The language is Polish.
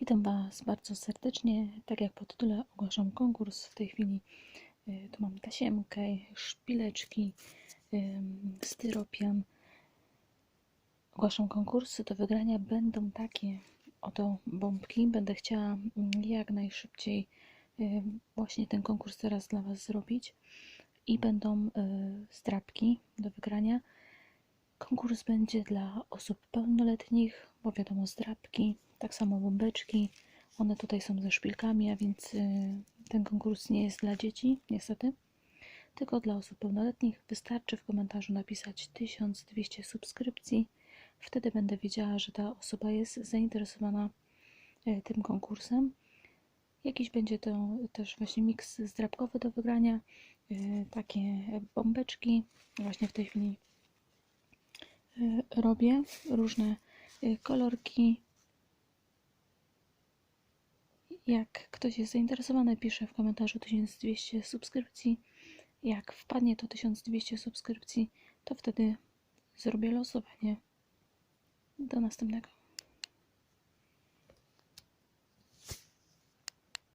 Witam Was bardzo serdecznie. Tak jak po tytule ogłaszam konkurs. W tej chwili y, tu mam tasiemkę, szpileczki, ym, styropian. Ogłaszam konkursy. Do wygrania będą takie oto bombki. Będę chciała mm, jak najszybciej ym, właśnie ten konkurs teraz dla Was zrobić. I będą y, zdrabki do wygrania. Konkurs będzie dla osób pełnoletnich, bo wiadomo, zdrabki, tak samo bombeczki. One tutaj są ze szpilkami, a więc y, ten konkurs nie jest dla dzieci, niestety, tylko dla osób pełnoletnich. Wystarczy w komentarzu napisać 1200 subskrypcji. Wtedy będę wiedziała, że ta osoba jest zainteresowana y, tym konkursem. Jakiś będzie to też właśnie miks zdrabkowy do wygrania. y, Takie bombeczki. Właśnie w tej chwili robię różne kolorki. Jak ktoś jest zainteresowany, pisze w komentarzu 1200 subskrypcji. Jak wpadnie to 1200 subskrypcji, to wtedy zrobię losowanie. Do następnego.